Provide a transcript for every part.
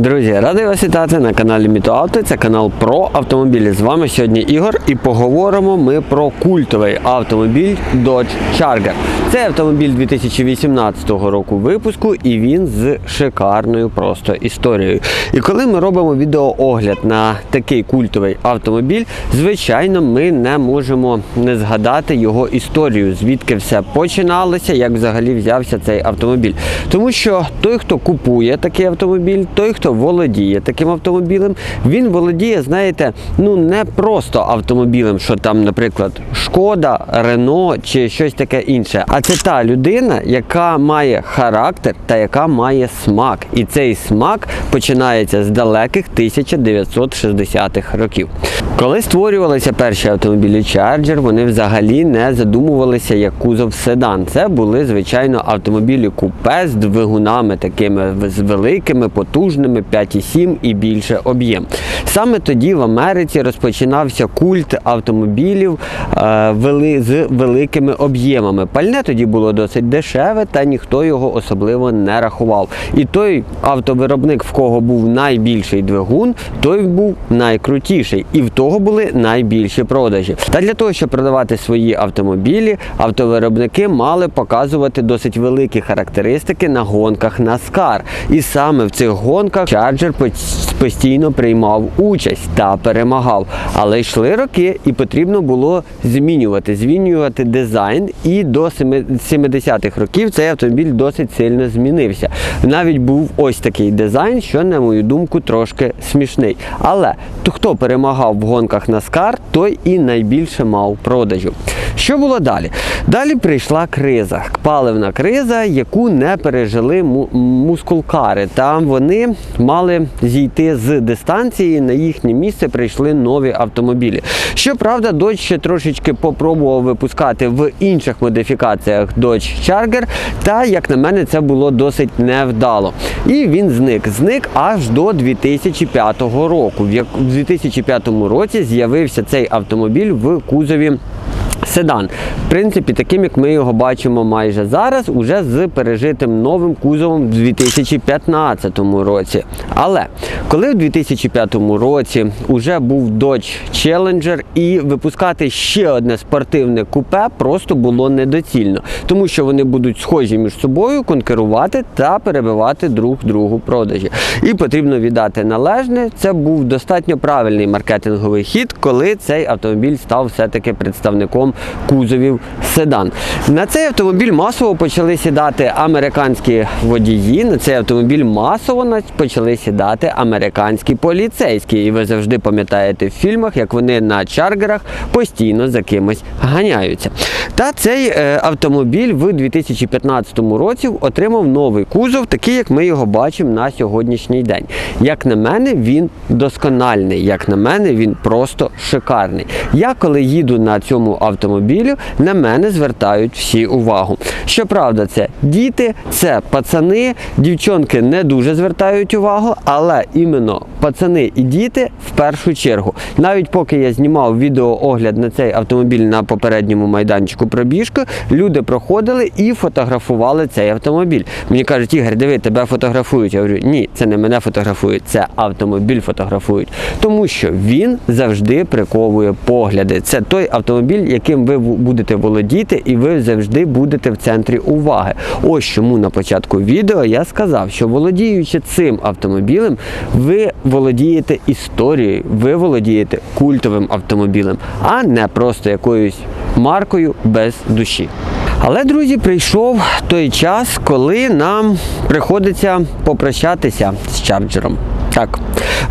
Друзі, радий вас вітати на каналі Мітоавто. Це канал про автомобілі. З вами сьогодні Ігор і поговоримо ми про культовий автомобіль Dodge Charger. Це автомобіль 2018 року випуску і він з шикарною просто історією. І коли ми робимо відеоогляд на такий культовий автомобіль, звичайно, ми не можемо не згадати його історію, звідки все починалося, як взагалі взявся цей автомобіль. Тому що той, хто купує такий автомобіль, той, хто володіє таким автомобілем, він володіє, знаєте, ну не просто автомобілем, що там, наприклад, Шкода, Рено чи щось таке інше. А це та людина, яка має характер та яка має смак. І цей смак починається з далеких 1960-х років. Коли створювалися перші автомобілі Charger, вони взагалі не задумувалися як кузов седан. Це були, звичайно, автомобілі купе з двигунами такими з великими, потужними 5,7 і більше об'єм. Саме тоді в Америці розпочинався культ автомобілів е, з великими об'ємами. Пальне тоді було досить дешеве, та ніхто його особливо не рахував. І той автовиробник, в кого був найбільший двигун, той був найкрутіший. І в того були найбільші продажі. Та для того, щоб продавати свої автомобілі, автовиробники мали показувати досить великі характеристики на гонках NASCAR. І саме в цих гонках Поч- постійно приймав участь та перемагав. Але йшли роки, і потрібно було змінювати, змінювати дизайн. І до 70-х років цей автомобіль досить сильно змінився. Навіть був ось такий дизайн, що, на мою думку, трошки смішний. Але то, хто перемагав в гонках NASCAR, той і найбільше мав продажу. Що було далі? Далі прийшла криза, паливна криза, яку не пережили мускулкари. Там вони мали зійти з дистанції. На їхнє місце прийшли нові автомобілі. Щоправда, Dodge ще трошечки попробував випускати в інших модифікаціях Dodge Charger, та як на мене, це було досить невдало. І він зник. Зник аж до 2005 року. В 2005 році з'явився цей автомобіль в кузові. Седан, в принципі, таким як ми його бачимо майже зараз, уже з пережитим новим кузовом в 2015 році. Але коли в 2005 році вже був Dodge Challenger і випускати ще одне спортивне купе просто було недоцільно, тому що вони будуть схожі між собою конкурувати та перебивати друг другу продажі. І потрібно віддати належне. Це був достатньо правильний маркетинговий хід, коли цей автомобіль став все-таки представником кузовів седан. На цей автомобіль масово почали сідати американські водії. На цей автомобіль масово почали сідати американські поліцейські. І ви завжди пам'ятаєте в фільмах, як вони на чаргерах постійно за кимось ганяються. Та цей е, автомобіль в 2015 році отримав новий кузов, такий, як ми його бачимо на сьогоднішній день. Як на мене, він доскональний. Як на мене, він просто шикарний. Я коли їду на цьому автомобілю, на мене звертають всі увагу. Щоправда, це діти, це пацани, дівчонки не дуже звертають увагу, але іменно пацани і діти в першу чергу. Навіть поки я знімав відеоогляд на цей автомобіль на попередньому майданчику пробіжки, люди проходили і фотографували цей автомобіль. Мені кажуть, Ігор, диви, тебе фотографують. Я говорю, ні, це не мене фотографують, це автомобіль фотографують. Тому що він завжди приковує погляди. Це той автомобіль, яким ви будете володіти, і ви завжди будете в центрі уваги. Ось чому на початку відео я сказав, що володіючи цим автомобілем, ви володієте історією, ви володієте культовим автомобілем, а не просто якоюсь маркою без душі. Але, друзі, прийшов той час, коли нам приходиться попрощатися з чарджером. Так,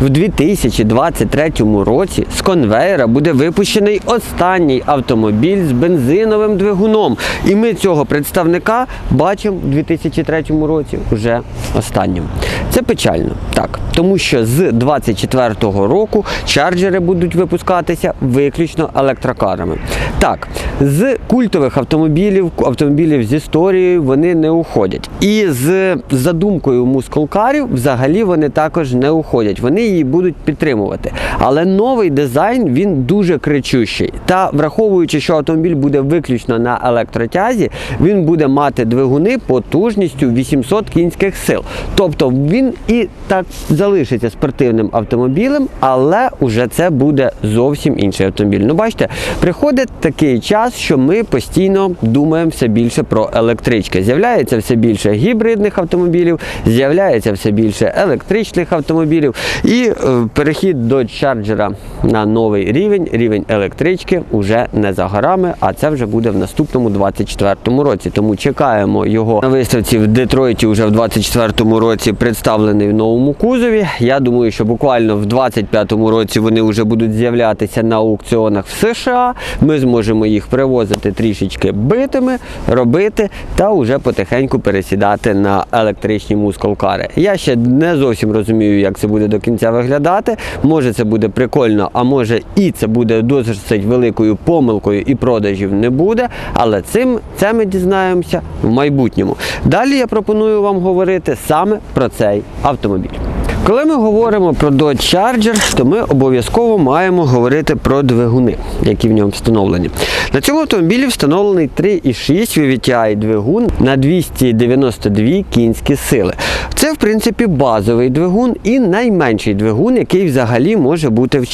в 2023 році з конвейера буде випущений останній автомобіль з бензиновим двигуном. І ми цього представника бачимо в 2003 році вже останнім. Це печально, так, тому що з 2024 року чарджери будуть випускатися виключно електрокарами. Так, З культових автомобілів, автомобілів з історією вони не уходять. І з задумкою мускулкарів взагалі вони також не уходять. Вони її будуть підтримувати. Але новий дизайн він дуже кричущий. Та враховуючи, що автомобіль буде виключно на електротязі, він буде мати двигуни потужністю 800 кінських сил. Тобто він і так залишиться спортивним автомобілем, але уже це буде зовсім інший автомобіль. Ну, бачите, приходить такий час, що ми постійно думаємо все більше про електрички. З'являється все більше гібридних автомобілів, з'являється все більше електричних автомобілів. І е, перехід до чарджера на новий рівень, рівень електрички, уже не за горами, а це вже буде в наступному 24-му році. Тому чекаємо його на виставці в Детройті вже в 24-му році представлений в новому кузові. Я думаю, що буквально в 25-му році вони вже будуть з'являтися на аукціонах в США. Ми зможемо їх привозити трішечки битими, робити та вже потихеньку пересідати на електричні мускулкари. Я ще не зовсім розумію, як це буде до кінця виглядати. Може це буде прикольно, а може і це буде досить великою помилкою і продажів не буде. Але цим це ми дізнаємося в майбутньому. Далі я пропоную вам говорити саме про цей автомобіль. Коли ми говоримо про Dodge Charger, то ми обов'язково маємо говорити про двигуни, які в ньому встановлені. На цьому автомобілі встановлений 3,6 VVTi двигун на 292 кінські сили. Це, в принципі, базовий двигун і найменший двигун, який взагалі може бути в.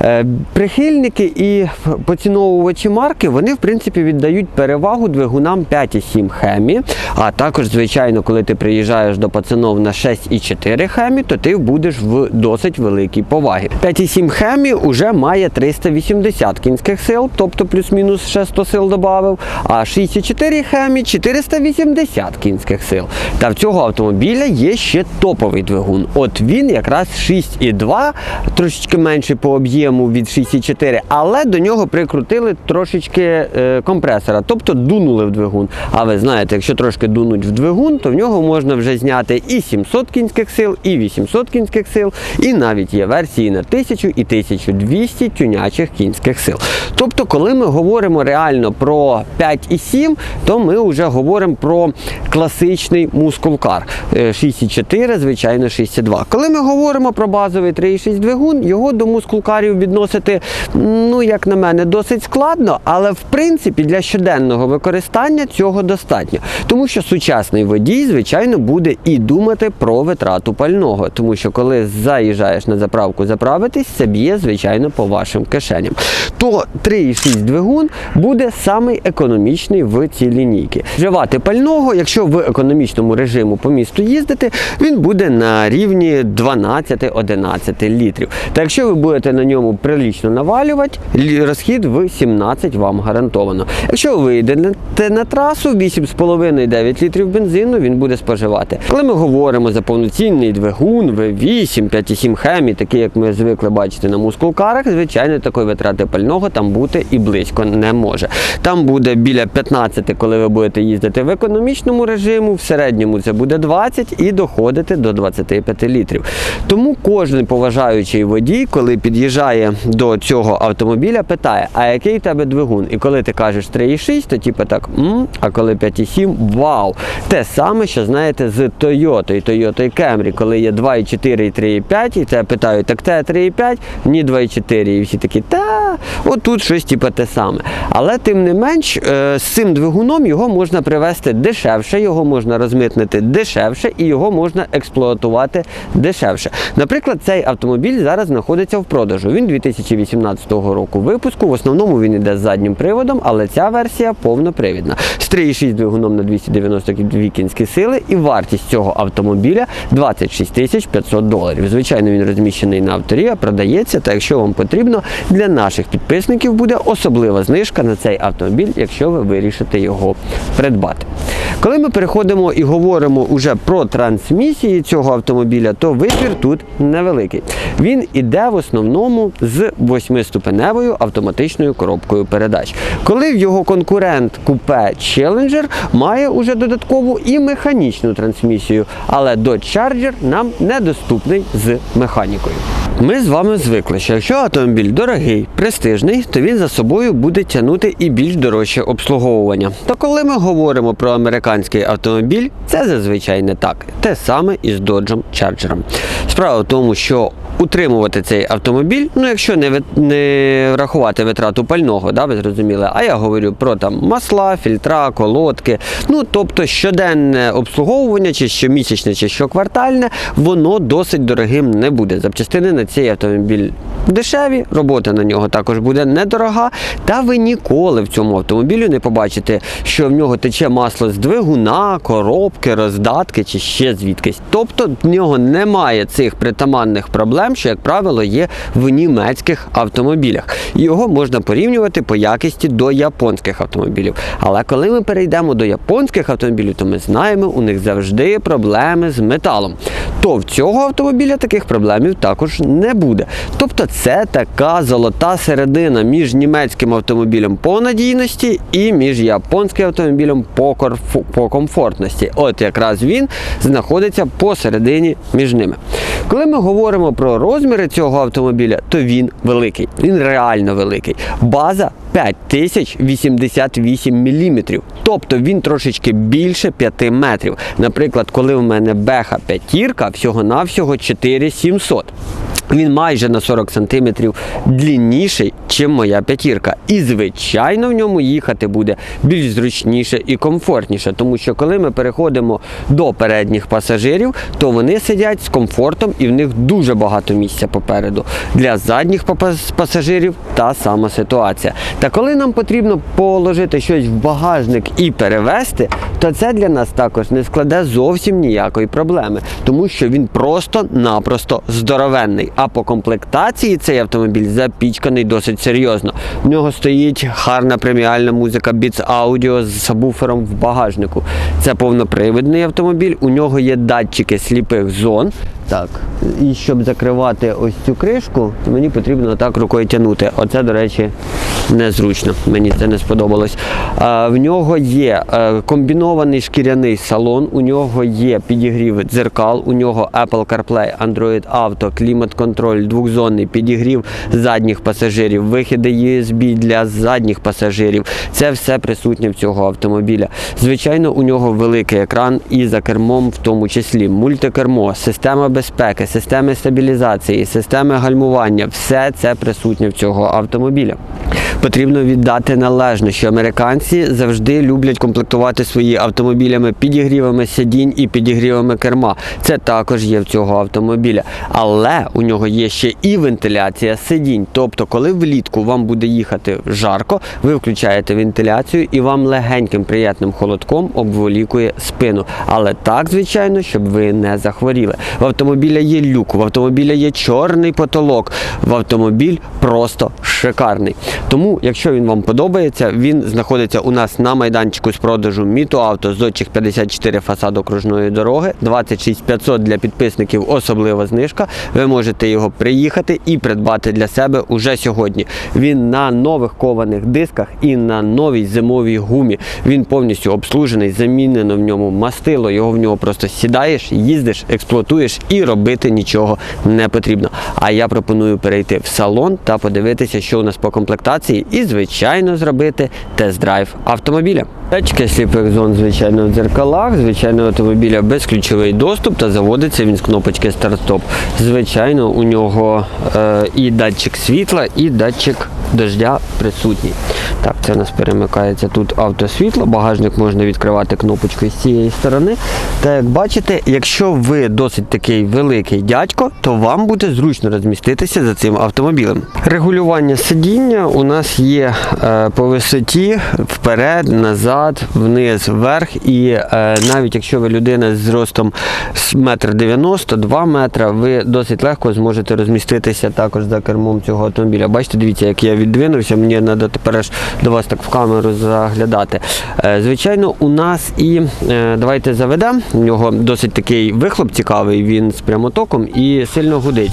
Е, Прихильники і поціновувачі марки, вони, в принципі, віддають перевагу двигунам 5,7 Хемі, а також, звичайно, коли ти приїжджаєш до пацанов на 6,4 Хемі, то ти будеш в досить великій повагі. 5,7 Хемі вже має 380 кінських сил, тобто плюс-мінус ще 100 сил додав, а 6,4 Хемі 480 кінських сил. Та в цього автомобіля є ще топовий двигун. От він якраз 6,2, трошечки менший по об'єму від 6,4, але до нього прикрутили трошечки е, компресора, тобто дунули в двигун. А ви знаєте, якщо трошки дунуть в двигун, то в нього можна вже зняти і 700 кінських сил, і 800 кінських сил, і навіть є версії на 1000 і 1200 тюнячих кінських сил. Тобто, коли ми говоримо реально про 5,7, то ми вже говоримо про класичний мускулкар. Е, 6,4, звичайно, 6,2. Коли ми говоримо про базовий 3,6 двигун, його до мускулкарів відносити, ну, як на мене, досить складно, але в принципі для щоденного використання цього достатньо. Тому що сучасний водій, звичайно, буде і думати про витрату пального. Тому що коли заїжджаєш на заправку заправитись, це б'є, звичайно, по вашим кишеням. То 3,6 двигун буде самий економічний в цій лінійці. Вживати пального, якщо в економічному режиму по місту їздити, він буде на рівні 12-11 літрів. Та якщо ви будете на ньому прилічно навалювати, розхід в 17 вам гарантовано. Якщо ви вийдете на трасу, 8,5-9 літрів бензину він буде споживати. Коли ми говоримо за повноцінний двигун, V8, 5,7 хемі, такий як ми звикли бачити на мускулкарах, звичайно, такої витрати пального там бути і близько не може. Там буде біля 15, коли ви будете їздити в економічному режиму, в середньому це буде 20 і доходити до 25 літрів. Тому кожен поважаючий водій, коли під'їжджає до цього автомобіля, питає, а який у тебе двигун? І коли ти кажеш 3,6, то типу так, м а коли 5,7, вау! Те саме, що знаєте, з Toyota і Toyota Camry, коли є 2,4 і 3,5, і тебе питають, так те 3,5, ні 2,4. І всі такі, та от тут щось типу те саме. Але тим не менш, е, з цим двигуном його можна привезти дешевше, його можна розмитнити дешевше і його можна експлуатувати дешевше. Наприклад, цей автомобіль зараз знаходиться в продажу. Він 2018 року випуску. В основному він іде з заднім приводом, але ця версія повнопривідна. З 3,6 двигуном на 292 кінські сили, і вартість цього автомобіля 26 тисяч 500 доларів. Звичайно, він розміщений на авторі, а продається. Та якщо вам потрібно, для наших підписників буде особлива знижка на цей автомобіль, якщо ви вирішите його придбати. Коли ми переходимо і говоримо уже про трансмісії цього автомобіля, то вибір тут невеликий. Він іде в основному з восьмиступеневою автоматичною коробкою передач. Коли його конкурент купе Challenger має уже додаткову і механічну трансмісію, але Dodge Charger нам недоступний з механікою. Ми з вами звикли, що якщо автомобіль дорогий, престижний, то він за собою буде тягнути і більш дорожче обслуговування. То коли ми говоримо про американський автомобіль, це зазвичай не так. Те саме і з Dodge Charger. Справа в тому, що утримувати цей автомобіль, ну якщо не, не врахувати витрату пального, да, ви зрозуміли, а я говорю про там масла, фільтра, колодки. Ну тобто щоденне обслуговування, чи щомісячне, чи щоквартальне, воно досить дорогим не буде. Запчастини на цей автомобіль дешеві, робота на нього також буде недорога. Та ви ніколи в цьому автомобілі не побачите, що в нього тече масло з двигуна, коробки, роздатки чи ще звідкись. Тобто в нього немає цих притаманних проблем, що, як правило, є в німецьких автомобілях. Його можна порівнювати по якості до японських автомобілів. Але коли ми перейдемо до японських автомобілів, то ми знаємо, у них завжди проблеми з металом. То в цього автомобіля таких проблемів також не буде. Тобто це така золота середина між німецьким автомобілем по надійності і між японським автомобілем по, корфу- по комфортності. От якраз він знаходиться посередині між ними. Коли ми говоримо про розміри цього автомобіля, то він великий. Він реально великий. База 5088 мм. Тобто він трошечки більше 5 метрів. Наприклад, коли в мене беха п'ятірка, всього-навсього 4700. Він майже на 40 см длінніший, ніж моя п'ятірка. І, звичайно, в ньому їхати буде більш зручніше і комфортніше, тому що коли ми переходимо до передніх пасажирів, то вони сидять з комфортом і в них дуже багато місця попереду. Для задніх пасажирів та сама ситуація. Та коли нам потрібно положити щось в багажник і перевезти, то це для нас також не складе зовсім ніякої проблеми, тому що він просто-напросто здоровенний. А по комплектації цей автомобіль запічканий досить серйозно. В нього стоїть гарна преміальна музика Beats Audio з сабвуфером в багажнику. Це повнопривідний автомобіль. У нього є датчики сліпих зон. Так, і щоб закривати ось цю кришку, мені потрібно так рукою тягнути. Оце, до речі, незручно. Мені це не сподобалось. А, в нього є е, комбінований шкіряний салон, у нього є підігрів дзеркал, у нього Apple CarPlay, Android Auto, клімат-контроль, двохзонний підігрів задніх пасажирів, вихіди USB для задніх пасажирів. Це все присутнє в цього автомобіля. Звичайно, у нього великий екран і за кермом, в тому числі мультикермо, система безпеки, системи стабілізації, системи гальмування. Все це присутнє в цього автомобіля. Потрібно віддати належне, що американці завжди люблять комплектувати свої автомобілями підігрівами сидінь і підігрівами керма. Це також є в цього автомобіля. Але у нього є ще і вентиляція сидінь. Тобто, коли влітку вам буде їхати жарко, ви включаєте вентиляцію і вам легеньким приємним холодком обволікує спину. Але так, звичайно, щоб ви не захворіли. В автомобіля є люк, в автомобіля є чорний потолок. В автомобіль просто шикарний. Тому, якщо він вам подобається, він знаходиться у нас на майданчику з продажу Міто Авто Зодчих 54 фасад окружної дороги, 26 500 для підписників, особлива знижка. Ви можете його приїхати і придбати для себе уже сьогодні. Він на нових кованих дисках і на новій зимовій гумі. Він повністю обслужений, замінено в ньому мастило. Його в нього просто сідаєш, їздиш, експлуатуєш і робити нічого не потрібно. А я пропоную перейти в салон та подивитися, що у нас по комплектації, і звичайно зробити тест-драйв автомобіля. Датчики сліпих зон, звичайно, в дзеркалах, звичайно, автомобіля безключовий доступ та заводиться він з кнопочки старт-стоп. Звичайно, у нього е, і датчик світла, і датчик дождя присутній. Так, це у нас перемикається тут автосвітло, багажник можна відкривати кнопочкою з цієї сторони. Та як бачите, якщо ви досить такий великий дядько, то вам буде зручно розміститися за цим автомобілем. Регулювання сидіння у нас є е, по висоті вперед, назад, вниз, вверх. І е, навіть якщо ви людина з зростом з метр 90, 2 метра, ви досить легко зможете розміститися також за кермом цього автомобіля. Бачите, дивіться, як я віддвинувся, мені треба тепер аж до вас так в камеру заглядати. Е, Звичайно, у нас і е, давайте заведемо. У нього досить такий вихлоп цікавий, він з прямотоком і сильно гудить.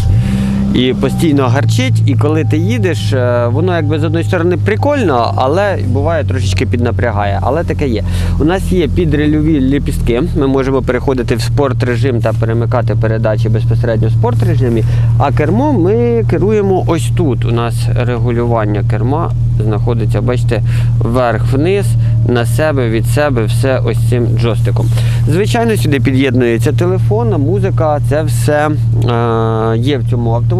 І постійно гарчить. І коли ти їдеш, е, воно якби з одної сторони прикольно, але буває трошечки піднапрягає. Але таке є. У нас є підрельові ліпістки. Ми можемо переходити в спорт режим та перемикати передачі безпосередньо в спорт режимі. А кермо ми керуємо ось тут. У нас регулювання керма знаходиться, бачите, вверх-вниз, на себе, від себе, все ось цим джойстиком. Звичайно, сюди під'єднується телефон, музика, це все е, є в цьому автомобілі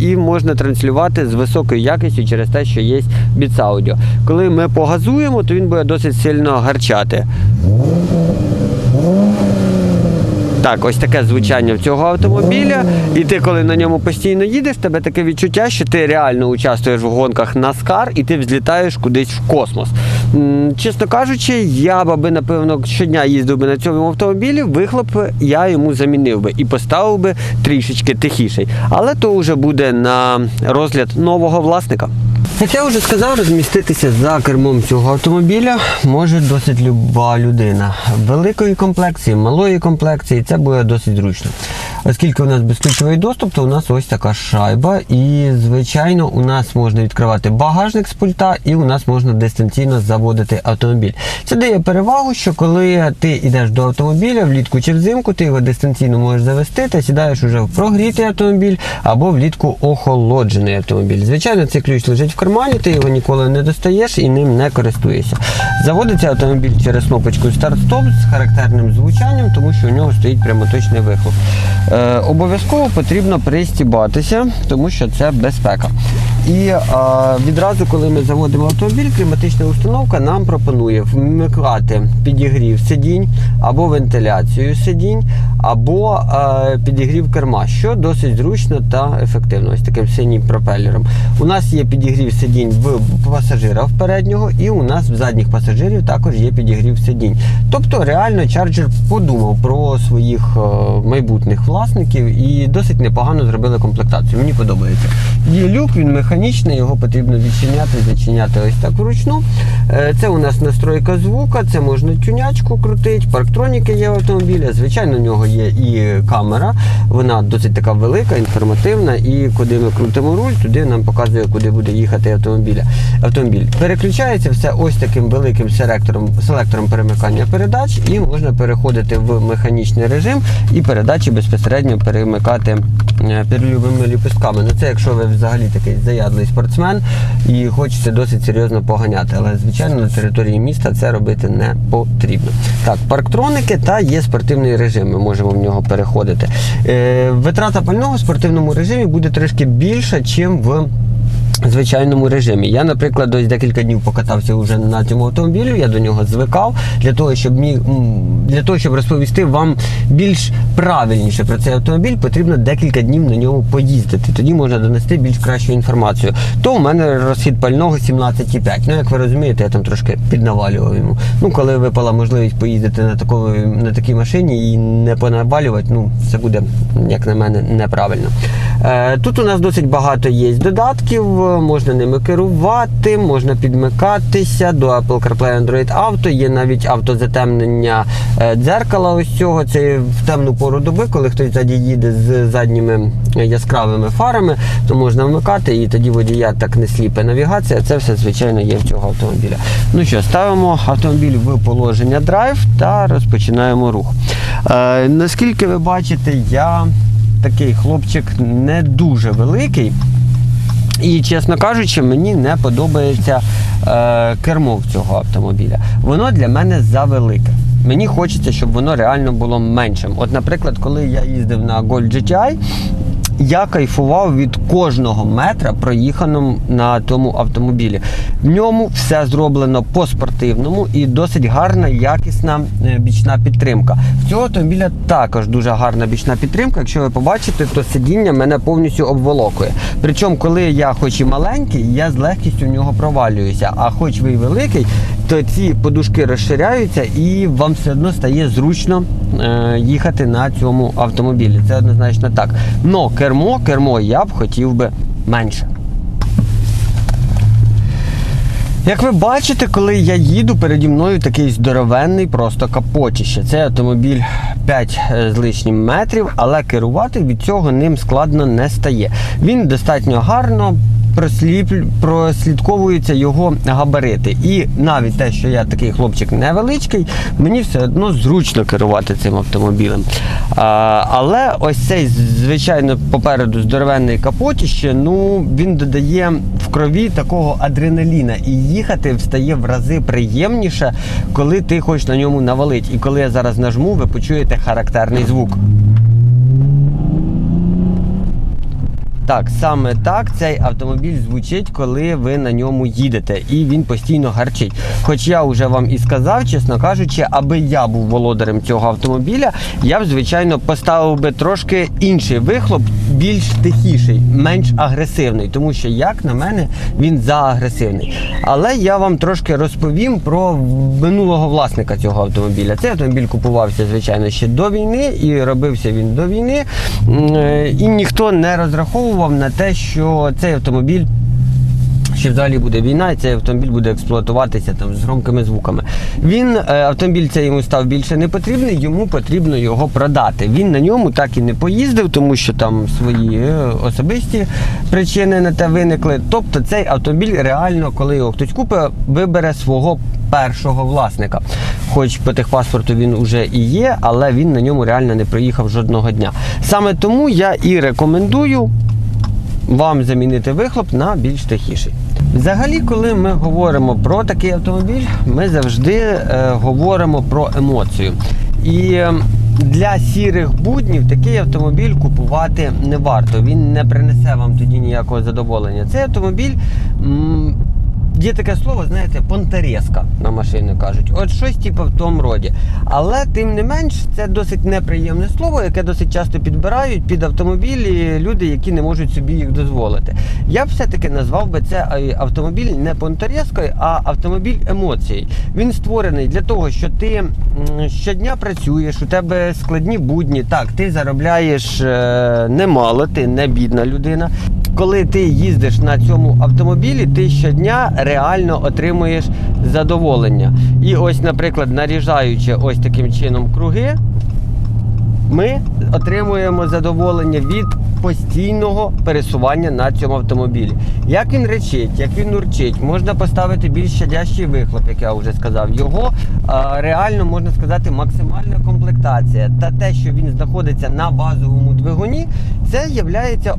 і можна транслювати з високою якістю через те, що є біц аудіо. Коли ми погазуємо, то він буде досить сильно гарчати. Так, ось таке звучання в цього автомобіля. І ти, коли на ньому постійно їдеш, тебе таке відчуття, що ти реально участвуєш в гонках NASCAR і ти взлітаєш кудись в космос. Чесно кажучи, я б напевно, щодня їздив би на цьому автомобілі, вихлоп я йому замінив би і поставив би трішечки тихіший. Але то вже буде на розгляд нового власника. Як я вже сказав, розміститися за кермом цього автомобіля може досить люба людина. Великої комплекції, малої комплекції це буде досить зручно. Оскільки у нас безключовий доступ, то у нас ось така шайба. І, звичайно, у нас можна відкривати багажник з пульта, і у нас можна дистанційно заводити автомобіль. Це дає перевагу, що коли ти йдеш до автомобіля влітку чи взимку, ти його дистанційно можеш завести та сідаєш уже в прогрітий автомобіль або влітку охолоджений автомобіль. Звичайно, цей ключ лежить в кармані, ти його ніколи не достаєш і ним не користуєшся. Заводиться автомобіль через кнопочку старт-стоп з характерним звучанням, тому що у нього стоїть прямоточний вихлоп. Е, обов'язково потрібно пристібатися, тому що це безпека. І е, відразу, коли ми заводимо автомобіль, кліматична установка нам пропонує вмикати підігрів сидінь або вентиляцію сидінь, або е, підігрів керма, що досить зручно та ефективно. Ось таким синім пропелером. У нас є підігрів сидінь в пасажира в переднього, і у нас в задніх пасажирів також є підігрів сидінь. Тобто реально чарджер подумав про своїх е, майбутніх власників і досить непогано зробили комплектацію. Мені подобається. Є люк, він механічний, його потрібно відчиняти, зачиняти ось так вручну. Е, Це у нас настройка звука, це можна тюнячку крутити, парктроніки є в автомобілі. Звичайно, у нього є і камера. Вона досить така велика, інформативна. І куди ми крутимо руль, туди нам показує, куди буде їхати автомобіля. автомобіль. Переключається все ось таким великим селектором, селектором перемикання передач, і можна переходити в механічний режим і передачі безпосередньо перемикати е, перлюбими ліпістками. Ну це якщо ви взагалі такий заядлий спортсмен і хочеться досить серйозно поганяти. Але звичайно на території міста це робити не потрібно. Так, парктроники та є спортивний режим. Ми можемо в нього переходити. Е, витрата пального в спортивному режимі буде трішки більша, чим в звичайному режимі. Я, наприклад, ось декілька днів покатався вже на цьому автомобілі, я до нього звикав для того, щоб міг для того, щоб розповісти вам більш правильніше про цей автомобіль, потрібно декілька днів на ньому поїздити. Тоді можна донести більш кращу інформацію. То у мене розхід пального 17,5. Ну, як ви розумієте, я там трошки піднавалював йому. Ну, коли випала можливість поїздити на такої, на такій машині і не понавалювати, ну це буде, як на мене, неправильно. Е, Тут у нас досить багато є додатків, можна ними керувати, можна підмикатися до Apple CarPlay Android Auto, є навіть автозатемнення е, дзеркала ось цього. Це в темну пору доби, коли хтось ззаді їде з задніми яскравими фарами, то можна вмикати і тоді водія так не сліпе навігація. Це все, звичайно, є в цього автомобіля. Ну що, ставимо автомобіль в положення драйв та розпочинаємо рух. Е, наскільки ви бачите, я такий хлопчик не дуже великий. І, чесно кажучи, мені не подобається е, кермо цього автомобіля. Воно для мене завелике. Мені хочеться, щоб воно реально було меншим. От, наприклад, коли я їздив на Gold GTI, я кайфував від кожного метра, проїханому на тому автомобілі. В ньому все зроблено по-спортивному і досить гарна, якісна е, бічна підтримка. В цього автомобіля також дуже гарна бічна підтримка. Якщо ви побачите, то сидіння мене повністю обволокує. Причому, коли я хоч і маленький, я з легкістю в нього провалююся. А хоч ви і великий, то ці подушки розширяються і вам все одно стає зручно е, їхати на цьому автомобілі. Це однозначно так. Но кермо, кермо я б хотів би менше. Як ви бачите, коли я їду, переді мною такий здоровенний просто капотіще. Це автомобіль 5 з лишнім метрів, але керувати від цього ним складно не стає. Він достатньо гарно просліп... прослідковуються його габарити. І навіть те, що я такий хлопчик невеличкий, мені все одно зручно керувати цим автомобілем. А, але ось цей, звичайно, попереду здоровенний капотіще, ну він додає в крові такого адреналіна, і їхати стає в рази приємніше, коли ти хочеш на ньому навалити. І коли я зараз нажму, ви почуєте характерний звук. Так, саме так цей автомобіль звучить, коли ви на ньому їдете, і він постійно гарчить. Хоч я вже вам і сказав, чесно кажучи, аби я був володарем цього автомобіля, я б, звичайно, поставив би трошки інший вихлоп, більш тихіший, менш агресивний, тому що, як на мене, він заагресивний. Але я вам трошки розповім про минулого власника цього автомобіля. Цей автомобіль купувався, звичайно, ще до війни, і робився він до війни. Е, І ніхто не розраховував на те, що цей автомобіль. Що взагалі буде війна, і цей автомобіль буде експлуатуватися там з громкими звуками. Він е, автомобіль цей йому став більше не потрібний, йому потрібно його продати. Він на ньому так і не поїздив, тому що там свої е, особисті причини на те виникли. Тобто цей автомобіль реально, коли його хтось купить, вибере свого першого власника. Хоч по техпаспорту він уже і є, але він на ньому реально не проїхав жодного дня. Саме тому я і рекомендую вам замінити вихлоп на більш тихіший. Взагалі, коли ми говоримо про такий автомобіль, ми завжди е, говоримо про емоцію. І е, для сірих буднів такий автомобіль купувати не варто. Він не принесе вам тоді ніякого задоволення. Цей автомобіль. м, Є таке слово, знаєте, понтарезка на машини кажуть. От щось типу в тому роді. Але тим не менш, це досить неприємне слово, яке досить часто підбирають під автомобілі люди, які не можуть собі їх дозволити. Я б все-таки назвав би це е, автомобіль не понтарезкою, а автомобіль емоцій. Він створений для того, що ти щодня працюєш, у тебе складні будні. Так, ти заробляєш е, немало, ти не бідна людина. Коли ти їздиш на цьому автомобілі, ти щодня реально отримуєш задоволення. І ось, наприклад, наріжаючи ось таким чином круги, ми отримуємо задоволення від постійного пересування на цьому автомобілі. Як він речить, як він урчить, можна поставити більш щадящий вихлоп, як я вже сказав. Його а, реально можна сказати максимальна комплектація. Та те, що він знаходиться на базовому двигуні, це є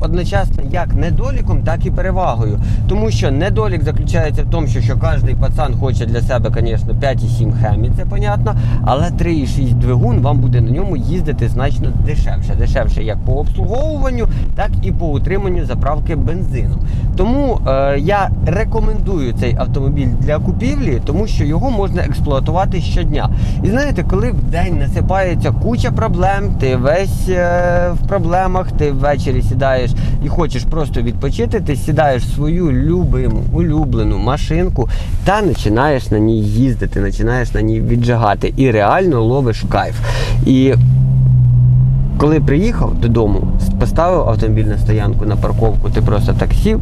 одночасно як недоліком, так і перевагою. Тому що недолік заключається в тому, що, що кожен пацан хоче для себе, звісно, 5,7 хемі, це понятно, але 3,6 двигун вам буде на ньому їздити значно дешевше. Дешевше як по обслуговуванню, так і по утриманню заправки бензину. Тому е, я рекомендую цей автомобіль для купівлі, тому що його можна експлуатувати щодня. І знаєте, коли в день насипається куча проблем, ти весь е, в проблемах, ти ввечері сідаєш і хочеш просто відпочити, ти сідаєш в свою любиму, улюблену машинку та починаєш на ній їздити, починаєш на ній віджигати і реально ловиш кайф. І коли приїхав додому, поставив автомобіль на стоянку на парковку, ти просто так сів,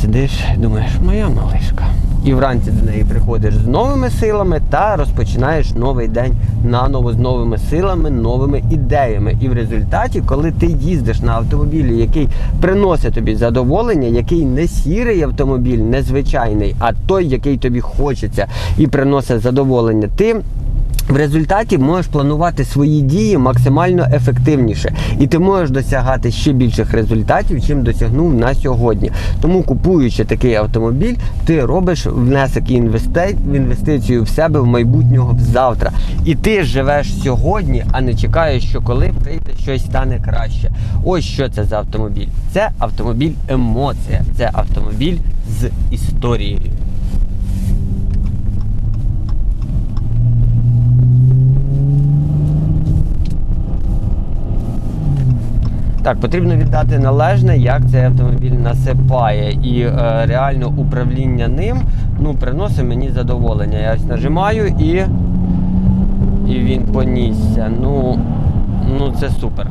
сидиш, думаєш, моя малишка. І вранці до неї приходиш з новими силами та розпочинаєш новий день наново з новими силами, новими ідеями. І в результаті, коли ти їздиш на автомобілі, який приносить тобі задоволення, який не сірий автомобіль, не звичайний, а той, який тобі хочеться і приносить задоволення, ти в результаті можеш планувати свої дії максимально ефективніше, і ти можеш досягати ще більших результатів, чим досягнув на сьогодні. Тому купуючи такий автомобіль, ти робиш внесок і в інвестицію в себе в майбутнього в завтра. І ти живеш сьогодні, а не чекаєш, що коли прийде щось стане краще. Ось що це за автомобіль. Це автомобіль емоція, це автомобіль з історією. Так, потрібно віддати належне, як цей автомобіль насипає. І е, реально управління ним ну, приносить мені задоволення. Я ось нажимаю і, і він понісся. Ну, ну це супер.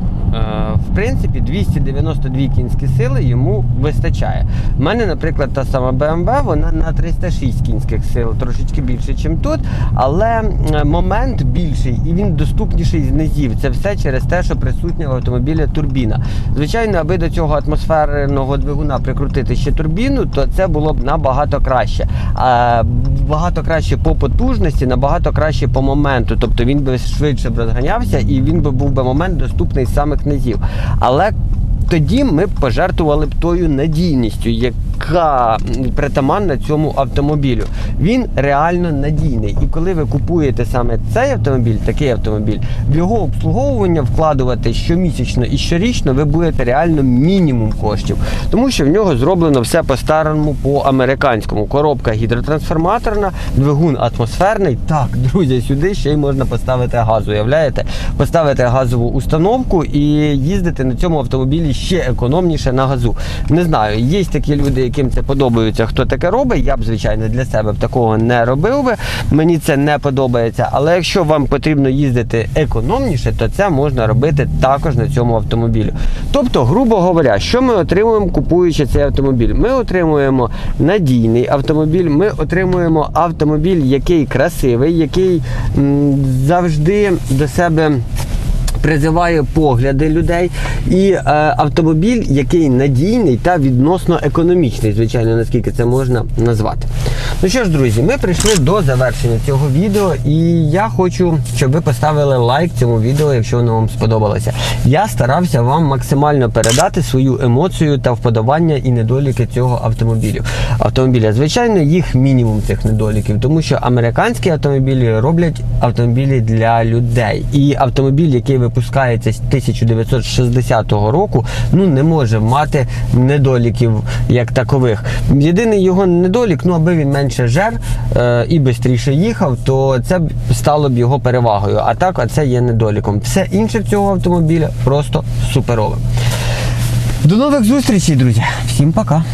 В принципі, 292 кінські сили йому вистачає. У мене, наприклад, та сама BMW, вона на 306 кінських сил, трошечки більше, ніж тут. Але е, момент більший і він доступніший з низів. Це все через те, що присутня в автомобілі турбіна. Звичайно, аби до цього атмосферного двигуна прикрутити ще турбіну, то це було б набагато краще. А, багато краще по потужності, набагато краще по моменту. Тобто він би швидше б розганявся і він би був би момент доступний з самих низів. Але тоді ми б пожертвували б тою надійністю, яка притаманна цьому автомобілю. Він реально надійний. І коли ви купуєте саме цей автомобіль, такий автомобіль, в його обслуговування вкладувати щомісячно і щорічно ви будете реально мінімум коштів, тому що в нього зроблено все по-старому по-американському. Коробка гідротрансформаторна, двигун атмосферний. Так, друзі, сюди ще й можна поставити газ. Уявляєте? Поставити газову установку і їздити на цьому автомобілі ще економніше на газу. Не знаю, є такі люди, яким це подобається, хто таке робить. Я б, звичайно, для себе б такого не робив би. Мені це не подобається. Але якщо вам потрібно їздити економніше, то це можна робити також на цьому автомобілі. Тобто, грубо говоря, що ми отримуємо, купуючи цей автомобіль? Ми отримуємо надійний автомобіль, ми отримуємо автомобіль, який красивий, який м, завжди до себе призиває погляди людей, і е, автомобіль, який надійний та відносно економічний, звичайно, наскільки це можна назвати. Ну що ж, друзі, ми прийшли до завершення цього відео, і я хочу, щоб ви поставили лайк цьому відео, якщо воно вам сподобалося. Я старався вам максимально передати свою емоцію та вподобання і недоліки цього автомобілю. Автомобіля, звичайно, їх мінімум цих недоліків, тому що американські автомобілі роблять автомобілі для людей. І автомобіль, який випускається з 1960 року, ну не може мати недоліків як такових. Єдиний його недолік, ну аби він менше жер е, і швидше їхав, то це б стало б його перевагою. А так, а це є недоліком. Все інше цього автомобіля просто суперове. До нових зустрічей, друзі. Всім пока.